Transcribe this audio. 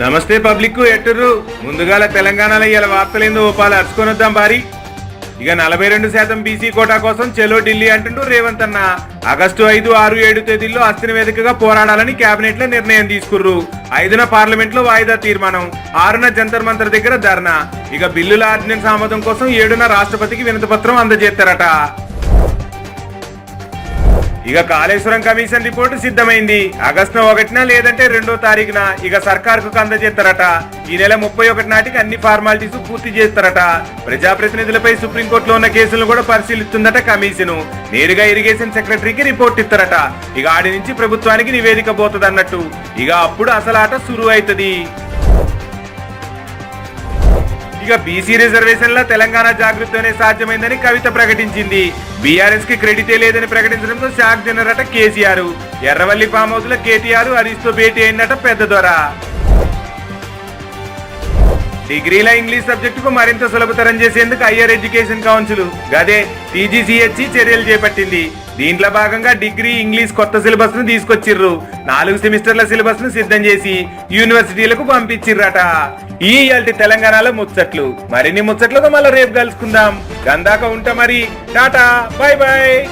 నమస్తే పబ్లిక్ ఎట్టుర్రు ముందుగాల తెలంగాణలో ఇలా వార్తలేందో ఓపాలు అరుచుకొని వద్దాం భారీ. ఇక నలభై రెండు శాతం బీసీ కోటా కోసం చెలో ఢిల్లీ అంటుంటూ రేవంత్ అన్న. ఆగస్టు ఐదు ఆరు ఏడు తేదీల్లో అస్థిన వేదికగా పోరాడాలని కేబినెట్లో నిర్ణయం తీసుకుర్రు. ఐదున పార్లమెంట్లో వాయిదా తీర్మానం. ఆరున జంతర్ మంతర్ దగ్గర ధర్నా. ఇక బిల్లుల ఆర్డినెన్స్ ఆమోదం కోసం ఏడున రాష్ట్రపతికి వినతిపత్రం అందజేస్తారట. ఇక కాళేశ్వరం కమిషన్ రిపోర్టు సిద్ధమైంది. ఆగస్టు ఒకటిన లేదంటే రెండో తారీఖున ఇక సర్కార్కు అందజేస్తారట. ఈ నెల ముప్పై ఒకటి నాటికి అన్ని ఫార్మాలిటీస్ పూర్తి చేస్తారట. ప్రజాప్రతినిధులపై సుప్రీంకోర్టులో ఉన్న కేసులను కూడా పరిశీలిస్తుందట కమిషన్. నేరుగా ఇరిగేషన్ సెక్రటరీకి రిపోర్ట్ ఇస్తారట. ఇక ఆడి నుంచి ప్రభుత్వానికి నివేదిక పోతుంది అన్నట్టు ఇక అప్పుడు అసలాట ఆట సురువు అవుతుంది ఇక బీసీ రిజర్వేషన్ల తెలంగాణ జాగృతితోనే సాధ్యమైందని కవిత ప్రకటించింది. బీఆర్ఎస్కి క్రెడిటే లేదని ప్రకటించడంతో షాక్ తిన్నారట కేసీఆర్. ఎర్రవల్లి ఫామ్ హౌస్లో కేటీఆర్ హరీష్తో భేటీ అయిందట పెద్ద దొర. డిగ్రీల ఇంగ్లీష్ సబ్జెక్టుకు మరింత సులభతరం చేసేందుకు హయ్యర్ ఎడ్యుకేషన్ కౌన్సిల్. గదే టీజీసీహెచ్ చర్యలు చేపట్టింది. దీంట్లో భాగంగా డిగ్రీ ఇంగ్లీష్ కొత్త సిలబస్ను తీసుకొచ్చిర్రు. నాలుగు సెమిస్టర్ల సిలబస్ను సిద్ధం చేసి యూనివర్సిటీలకు పంపించిర్రట. ఈ ఇయాల్టి తెలంగాణలో ముచ్చట్లు. మరిన్ని ముచ్చట్లతో మళ్ళీ రేపు కలుసుకుందాం. గందాక ఉంటా మరి. టాటా. Bye bye.